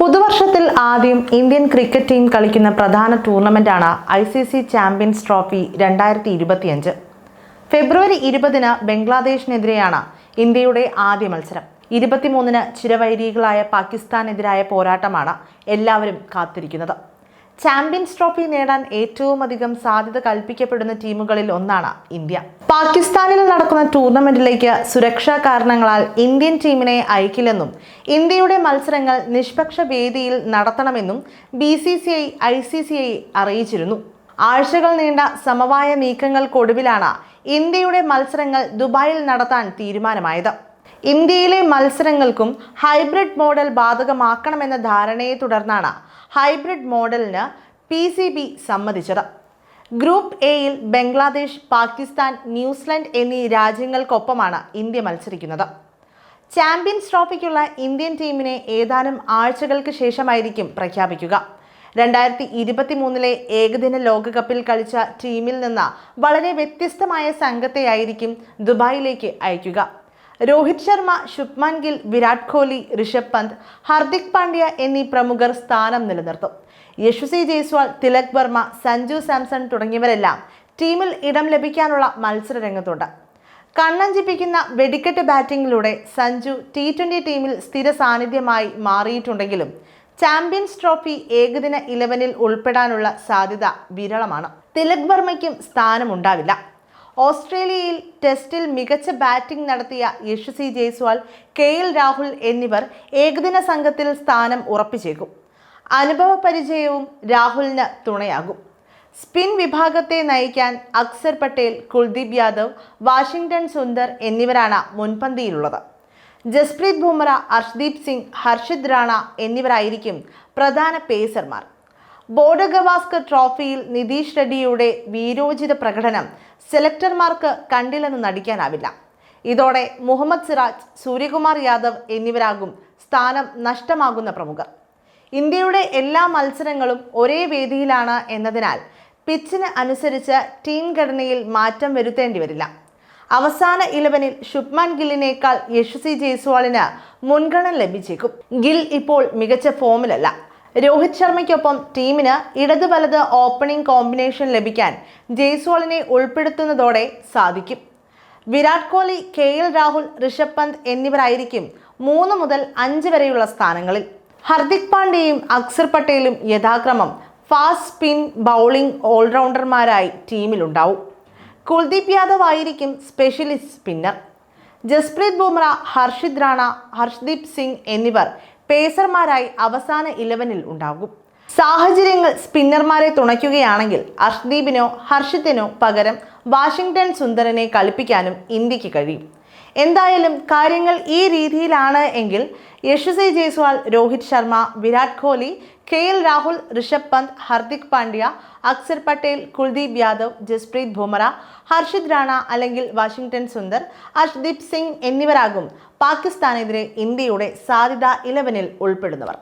പുതുവർഷത്തിൽ ആദ്യം Indian cricket team കളിക്കുന്ന പ്രധാന ടൂർണമെന്റാണ് I C C champions trophy രണ്ടായിരത്തി ഇരുപത്തിയഞ്ച് ഫെബ്രുവരി ഇരുപതിന് ബംഗ്ലാദേശിനെതിരെയാണ് ഇന്ത്യയുടെ ആദ്യ മത്സരം. ഇരുപത്തിമൂന്നിന് ചിരവൈരികളായ പാകിസ്ഥാനെതിരായ പോരാട്ടമാണ് എല്ലാവരും കാത്തിരിക്കുന്നത്. ചാമ്പ്യൻസ് ട്രോഫി നേടാൻ ഏറ്റവും അധികം സാധ്യത കൽപ്പിക്കപ്പെടുന്ന ടീമുകളിൽ ഒന്നാണ് ഇന്ത്യ. പാകിസ്ഥാനിൽ നടക്കുന്ന ടൂർണമെന്റിലേക്ക് സുരക്ഷാ കാരണങ്ങളാൽ ഇന്ത്യൻ ടീമിനെ അയക്കില്ലെന്നും ഇന്ത്യയുടെ മത്സരങ്ങൾ നിഷ്പക്ഷ വേദിയിൽ നടത്തണമെന്നും B C C I I C C I അറിയിച്ചിരുന്നു. ആഴ്ചകൾ നീണ്ട സമവായ നീക്കങ്ങൾക്കൊടുവിലാണ് ഇന്ത്യയുടെ മത്സരങ്ങൾ ദുബായിൽ നടത്താൻ തീരുമാനമായത്. ഇന്ത്യയിലെ മത്സരങ്ങൾക്കും ഹൈബ്രിഡ് മോഡൽ ബാധകമാക്കണമെന്ന ധാരണയെ തുടർന്നാണ് ഹൈബ്രിഡ് മോഡലിന് പി സി ബി സമ്മതിച്ചത്. ഗ്രൂപ്പ് എയിൽ ബംഗ്ലാദേശ് പാകിസ്ഥാൻ ന്യൂസിലൻഡ് എന്നീ രാജ്യങ്ങൾക്കൊപ്പമാണ് ഇന്ത്യ മത്സരിക്കുന്നത്. ചാമ്പ്യൻസ് ട്രോഫിക്കുള്ള ഇന്ത്യൻ ടീമിനെ ഏതാനും ആഴ്ചകൾക്ക് ശേഷമായിരിക്കും പ്രഖ്യാപിക്കുക. രണ്ടായിരത്തി ഇരുപത്തി മൂന്നിലെ ഏകദിന ലോകകപ്പിൽ കളിച്ച ടീമിൽ നിന്ന് വളരെ വ്യത്യസ്തമായ സംഘത്തെയായിരിക്കും ദുബായിലേക്ക് അയക്കുക. രോഹിത് ശർമ്മ ശുഭ്മാൻ ഗിൽ വിരാട് കോഹ്ലി ഋഷഭ് പന്ത് ഹർദിക് പാണ്ഡ്യ എന്നീ പ്രമുഖർ സ്ഥാനം നിലനിർത്തും. യശസ്വി ജയ്സ്വാൾ തിലക് വർമ്മ സഞ്ജു സാംസൺ തുടങ്ങിയവരെല്ലാം ടീമിൽ ഇടം ലഭിക്കാനുള്ള മത്സര രംഗത്തുണ്ട് കണ്ണഞ്ചിപ്പിക്കുന്ന വെടിക്കെട്ട് ബാറ്റിംഗിലൂടെ സഞ്ജു ടി ട്വന്റി ടീമിൽ സ്ഥിര സാന്നിധ്യമായി മാറിയിട്ടുണ്ടെങ്കിലും ചാമ്പ്യൻസ് ട്രോഫി ഏകദിന ഇലവനിൽ ഉൾപ്പെടാനുള്ള സാധ്യത വിരളമാണ്. തിലക് വർമ്മയ്ക്കും സ്ഥാനമുണ്ടാവില്ല. ഓസ്ട്രേലിയയിൽ ടെസ്റ്റിൽ മികച്ച ബാറ്റിംഗ് നടത്തിയ യശസ്വി ജയ്സ്വാൾ കെ എൽ രാഹുൽ എന്നിവർ ഏകദിന സംഘത്തിൽ സ്ഥാനം ഉറപ്പിച്ചേക്കും. അനുഭവ പരിചയവും രാഹുലിന് തുണയാകും. സ്പിൻ വിഭാഗത്തെ നയിക്കാൻ അക്സർ പട്ടേൽ കുൽദീപ് യാദവ് വാഷിംഗ്ടൺ സുന്ദർ എന്നിവരാണ് മുൻപന്തിയിലുള്ളത്. ജസ്പ്രീത് ബുംറ അർഷ്ദീപ് സിംഗ് ഹർഷിത് റാണ എന്നിവരായിരിക്കും പ്രധാന പേസർമാർ. ബോർഡർ ഗവാസ്കർ ട്രോഫിയിൽ നിതീഷ് റെഡ്ഡിയുടെ വീരോചിത പ്രകടനം സെലക്ടർമാർക്ക് കണ്ടില്ലെന്ന് നടിക്കാനാവില്ല. ഇതോടെ മുഹമ്മദ് സിറാജ് സൂര്യകുമാർ യാദവ് എന്നിവരാകും സ്ഥാനം നഷ്ടമാകുന്ന പ്രമുഖർ. ഇന്ത്യയുടെ എല്ലാ മത്സരങ്ങളും ഒരേ വേദിയിലാണ് എന്നതിനാൽ പിച്ചിന് അനുസരിച്ച് ടീം ഘടനയിൽ മാറ്റം വരുത്തേണ്ടി വരില്ല. അവസാന ഇലവനിൽ ശുഭ്മാൻ ഗില്ലിനേക്കാൾ യശസ്വി ജയ്സ്വാളിന് മുൻഗണന ലഭിച്ചേക്കും. ഗിൽ ഇപ്പോൾ മികച്ച ഫോമിലല്ല. രോഹിത് ശർമ്മയ്ക്കൊപ്പം ടീമിന് ഇടത് വലത് ഓപ്പണിംഗ് കോമ്പിനേഷൻ ലഭിക്കാൻ ജയ്സ്വാളിനെ ഉൾപ്പെടുത്തുന്നതോടെ സാധിക്കും. വിരാട് കോഹ്ലി കെ എൽ രാഹുൽ ഋഷഭ് പന്ത് എന്നിവരായിരിക്കും മൂന്ന് മുതൽ അഞ്ച് വരെയുള്ള സ്ഥാനങ്ങളിൽ. ഹർദിക് പാണ്ഡ്യയും അക്സർ പട്ടേലും യഥാക്രമം ഫാസ്റ്റ് സ്പിൻ ബൗളിംഗ് ഓൾറൗണ്ടർമാരായി ടീമിലുണ്ടാവും. കുൽദീപ് യാദവ് ആയിരിക്കും സ്പെഷ്യലിസ്റ്റ് സ്പിന്നർ. ജസ്പ്രീത് ബുംറ ഹർഷിത് റാണ ഹർഷ്ദീപ് സിംഗ് എന്നിവർ പേസർമാരായി അവസാന ഇലവനിൽ ഉണ്ടാകും. സാഹചര്യങ്ങൾ സ്പിന്നർമാരെ തുണയ്ക്കുകയാണെങ്കിൽ അർഷ്ദീപിനോ ഹർഷിത്തിനോ പകരം വാഷിംഗ്ടൺ സുന്ദരനെ കളിപ്പിക്കാനും ഇന്ത്യയ്ക്ക് കഴിയും. എന്തായാലും കാര്യങ്ങൾ ഈ രീതിയിലാണ് എങ്കിൽ യശസ്വി ജയ്സ്വാൾ രോഹിത് ശർമ്മ വിരാട് കോഹ്ലി കെ എൽ രാഹുൽ ഋഷഭ് പന്ത് ഹർദിക് പാണ്ഡ്യ അക്സർ പട്ടേൽ കുൽദീപ് യാദവ് ജസ്പ്രീത് ബുമറ ഹർഷിത് റാണ അല്ലെങ്കിൽ വാഷിംഗ്ടൺ സുന്ദർ അർഷ്ദീപ് സിംഗ് എന്നിവരാകും പാകിസ്ഥാനെതിരെ ഇന്ത്യയുടെ സാധ്യത ഇലവനിൽ ഉൾപ്പെടുന്നവർ.